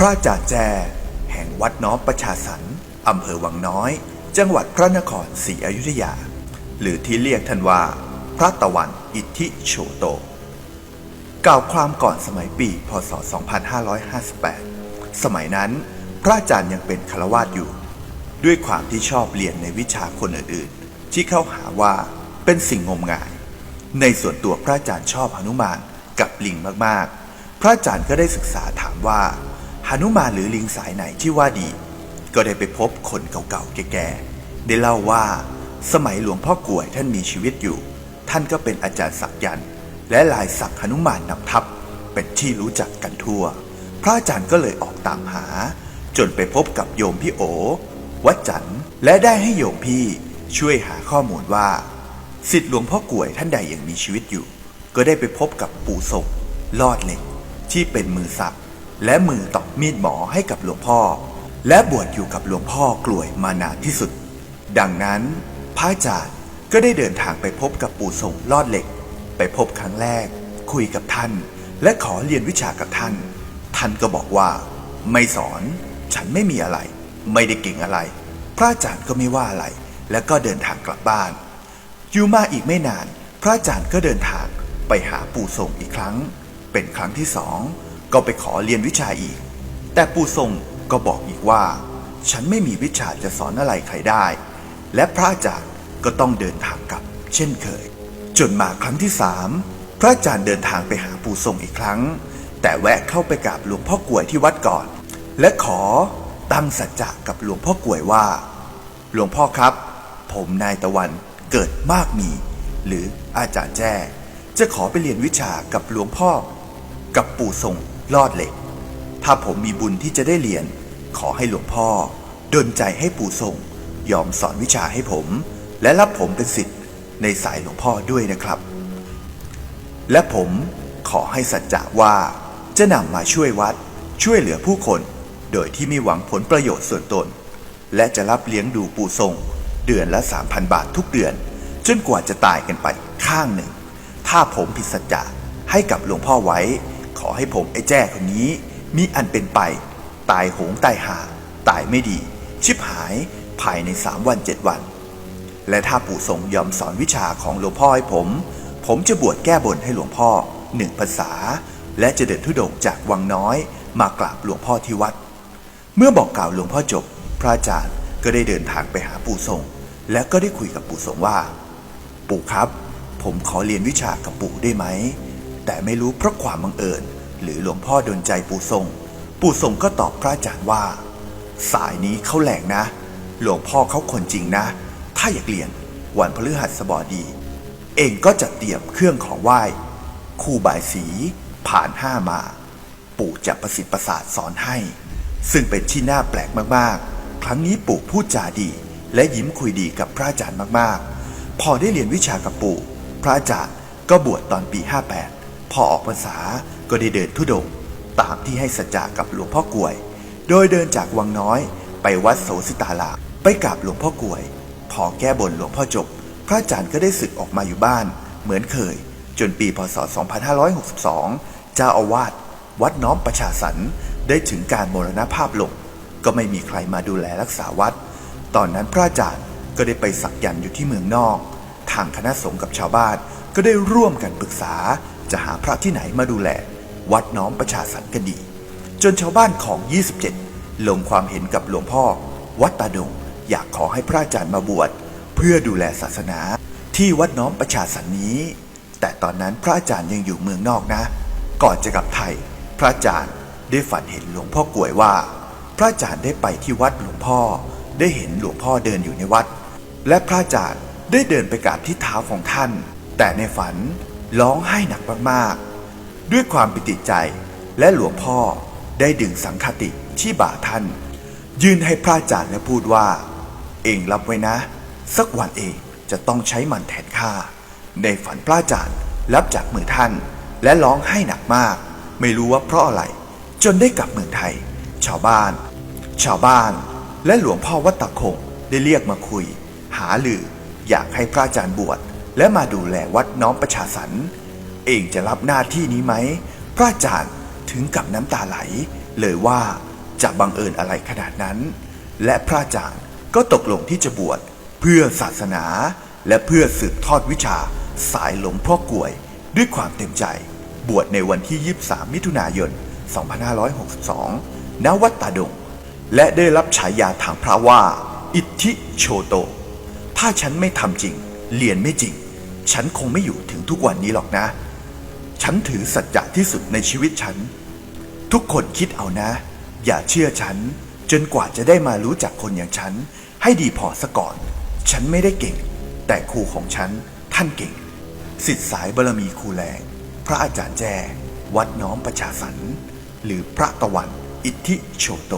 พระอาจาแจ แห่งวัดน้อมประชาสรรค์อำเภอวังน้อย จังหวัดพระนครศรีอยุธยา หรือที่เรียกท่านว่า พระตะวันอิทธิโชโต กล่าวความก่อนสมัยปี พศ 2558 สมัยนั้น พระอาจารย์ยังเป็นคารวาสอยู่ ด้วยความที่ชอบเรียนในวิชาคนอื่นๆ ที่เข้าหาว่าเป็นสิ่งงมงาย ในส่วนตัวพระอาจารย์ชอบหนุมานกับลิงมากๆ พระอาจารย์ก็ได้ศึกษาถามว่า หนุมานหรือลิงสายไหนที่ว่าดี ก็ได้ไปพบคนเก่าๆแก่ๆได้เล่าว่า สมัยหลวงพ่อกวยท่านมีชีวิตอยู่ ท่านก็เป็นอาจารย์สักยันและลายสักหนุมานนำทัพเป็นที่รู้จักกันทั่ว พระอาจารย์ก็เลยออกตามหา จนไปพบกับโยมพี่โอ วัดจันและได้ให้โยมพี่ช่วยหาข้อมูลว่าสิทธิหลวงพ่อกวยท่านใดยังมีชีวิตอยู่ ก็ได้ไปพบกับปู่ศกลอดเหล็กที่เป็นมือสัก และมือตอกมีดหมอให้กับหลวงพ่อ และบวชอยู่กับหลวงพ่อกลวยมานานที่สุด ดังนั้นพระอาจารย์ก็ได้เดินทางไปพบกับปู่ทรงลอดเหล็ก ไปพบครั้งแรก คุยกับท่าน และขอเรียนวิชากับท่าน ท่านก็บอกว่า ไม่สอน ฉันไม่มีอะไร ไม่ได้เก่งอะไร พระอาจารย์ก็ไม่ว่าอะไร แล้วก็เดินทางกลับบ้านอยู่มาอีกไม่นาน พระอาจารย์ก็เดินทางไปหาปู่ทรงอีกครั้ง เป็นครั้งที่สอง ก็ไปขอเรียนวิชาอีก แต่ปู่ทรงก็บอกอีกว่า ฉันไม่มีวิชาจะสอนอะไรใครได้ และพระอาจารย์ก็ต้องเดินทางกลับ เช่นเคย จนมาครั้งที่สามพระอาจารย์เดินทางไปหาปู่ทรงอีกครั้ง แต่แวะเข้าไปกราบหลวงพ่อกลวยที่วัดก่อน และขอตั้งสัจจะกับหลวงพ่อกลวยว่า หลวงพ่อครับ ผมนายตะวันเกิดมากมี หรืออาจารย์แจ้ จะขอไปเรียนวิชากับหลวงพ่อ กับปู่ทรง ลอดเหล็ก ถ้าผมมีบุญที่จะได้เรียน ขอให้หลวงพ่อดลใจให้ปู่ทรงยอมสอนวิชาให้ผม และรับผมเป็นศิษย์ในสายหลวงพ่อด้วยนะครับ และผมขอให้สัจจะว่าจะนำมาช่วยวัด ช่วยเหลือผู้คน โดยที่ไม่หวังผลประโยชน์ส่วนตน และจะรับเลี้ยงดูปู่ทรง เดือนละ3,000 บาททุกเดือน จนกว่าจะตายกันไปข้างหนึ่ง ถ้าผมผิดสัจจะให้กับหลวงพ่อไว้ ขอให้ผมไอ้แจ้คนนี้มีอันเป็นไป ตายโหงตายหา ตายไม่ดี ชิบหายภายในสามวันเจ็ดวัน และถ้าปู่ทรงยอมสอนวิชาของหลวงพ่อให้ผม ผมจะบวชแก้บนให้หลวงพ่อหนึ่งภาษา และจะเดินทุดงจากวังน้อย มากราบหลวงพ่อที่วัด เมื่อบอกกล่าวหลวงพ่อจบ พระอาจารย์ก็ได้เดินทางไปหาปู่ทรงและก็ได้คุยกับปู่ทรงว่า ปู่ครับ ผมขอเรียนวิชากับปู่ได้ไหม แต่ไม่รู้เพราะความบังเอิญ หรือหลวงพ่อดนใจปู่ทรง ปู่ทรงก็ตอบพระอาจารย์ว่า สายนี้เขาแหลงนะ หลวงพ่อเขาคนจริงนะ ถ้าอยากเรียนวันพฤหัสบดี เองก็จัดเตรียมเครื่องของไหว้ คู่บายสี ผ่านห้ามา ปู่จะประสิทธิ์ประสาทสอนให้ ซึ่งเป็นที่น่าแปลกมากๆ ครั้งนี้ปู่พูดจาดี และยิ้มคุยดีกับพระอาจารย์มากๆ พอได้เรียนวิชากับปู่ พระอาจารย์ก็บวชตอนปี 58 พอออกพรรษาก็ได้เดินทุดงตามที่ให้สัจจากับหลวงพ่อกลวย โดยเดินจากวังน้อยไปวัดโสสิตาลาไปกราบหลวงพ่อกลวย พอแก้บนหลวงพ่อจบ พระอาจารย์ก็ได้ศึกออกมาอยู่บ้าน เหมือนเคย จนปีพศ 2562 เจ้าอาวาสวัดน้อมประชาสรรได้ถึงการมรณภาพลง ก็ไม่มีใครมาดูแลรักษาวัด ตอนนั้นพระอาจารย์ก็ได้ไปสักยันต์อยู่ที่เมืองนอก ทางคณะสงฆ์กับชาวบ้านก็ได้ร่วมกันปรึกษา จะหาพระที่ไหนมาดูแล วัดน้อมประชาสรรค์กันดี จนชาวบ้านของ 27 ลงความเห็นกับหลวงพ่อ วัดตาดง อยากขอให้พระอาจารย์มาบวช เพื่อดูแลศาสนา ที่วัดน้อมประชาสรรค์นี้ แต่ตอนนั้นพระอาจารย์ยังอยู่เมืองนอกนะ ก่อนจะกลับไทย พระอาจารย์ได้ฝันเห็นหลวงพ่อกลวยว่า พระอาจารย์ได้ไปที่วัดหลวงพ่อ ได้เห็นหลวงพ่อเดินอยู่ในวัด และพระอาจารย์ได้เดินไปกราบที่เท้าของท่าน แต่ในฝัน ร้องไห้หนักมากๆ ด้วยความปิติใจและหลวงพ่อได้ดึงสังคติที่บ่าท่าน ยื่นให้พระอาจารย์และพูดว่า เองรับไว้นะ สักวันเองจะต้องใช้มันแทนข้าในฝันพระอาจารย์รับจากมือท่าน และร้องไห้หนักมาก ไม่รู้ว่าเพราะอะไร จนได้กลับเมืองไทย ชาวบ้าน ชาวบ้าน และหลวงพ่อวัดตะคงได้เรียกมาคุย หาลืออยากให้พระอาจารย์บวช และมาดูแลวัดน้อมประชาสรรเองจะรับหน้าที่นี้ไหม พระอาจารย์ถึงกับน้ำตาไหล เลยว่าจะบังเอิญอะไรขนาดนั้น และพระอาจารย์ก็ตกลงที่จะบวชเพื่อศาสนา และเพื่อสืบทอดวิชาสายหลวงพ่อกวย ด้วยความเต็มใจ บวชในวันที่ 23 มิถุนายน 2562 ณ วัดตาดง และได้รับฉายาทางพระว่า อิทธิโชโต ถ้าฉันไม่ทำจริง เรียนไม่จริง ฉันคงไม่อยู่ถึงทุกวันนี้หรอกนะ ฉันถือสัจจะที่สุดในชีวิตฉัน ทุกคนคิดเอานะ อย่าเชื่อฉัน จนกว่าจะได้มารู้จักคนอย่างฉัน ให้ดีพอซะก่อน ฉันไม่ได้เก่ง แต่ครูของฉัน ท่านเก่ง สิทธิสายบารมีครูแรง พระอาจารย์แจ้วัดน้อมประชาสรรหรือพระตะวัน อิทธิโชโต